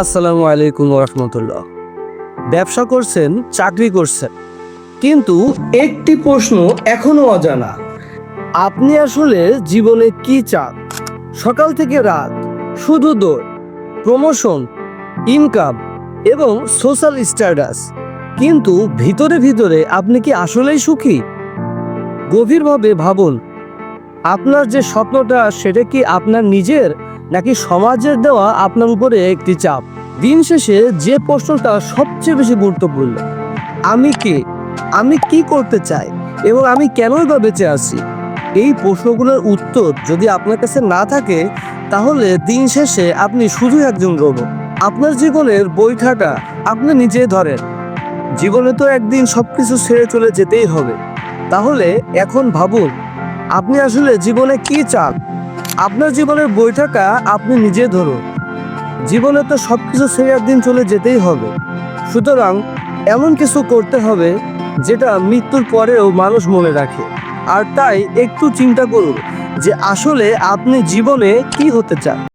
আসসালামু আলাইকুম রহমতুল্লাহ ব্যবসা করছেন, চাকরি করছেন। কিন্তু একটি প্রশ্ন এখনও অজানা। আপনি আসলে জীবনে কি চান? সকাল থেকে রাত, শুধু দৌড় প্রমোশন ইনকাম এবং সোশ্যাল স্ট্যাটাস কিন্তু ভিতরে ভিতরে আপনি কি আসলেই সুখী? গভীরভাবে ভাবুন আপনার যে স্বপ্নটা, সেটা কি আপনার নিজের? নাকি সমাজের দেওয়া আপনার উপরে একটি চাপ? দিন শেষে যে প্রশ্নটা সবচেয়ে বেশি গুরুত্বপূর্ণ, আমি কে? আমি কি করতে চাই? এবং আমি কেনই বা বেঁচে আছি? এই প্রশ্নগুলোর উত্তর যদি আপনার কাছে না থাকে, তাহলে দিন শেষে আপনি শুধু একজন রোবট। আপনার জীবনের বৈঠাটা আপনি নিজে ধরেন। জীবনে তো একদিন সবকিছু ছেড়ে চলে যেতেই হবে। তাহলে এখন ভাবুন আপনি আসলে জীবনে কি চান? আপনার জীবনের বৈঠাকা আপনি নিজে ধরুন। জীবনে তো সব কিছু ছেড়ে দিন চলে যেতেই হবে। সুতরাং এমন কিছু করতে হবে যেটা মৃত্যুর পরেও মানুষ মনে রাখে। আর তাই একটু চিন্তা করুন যে আসলে আপনি জীবনে কি হতে চান।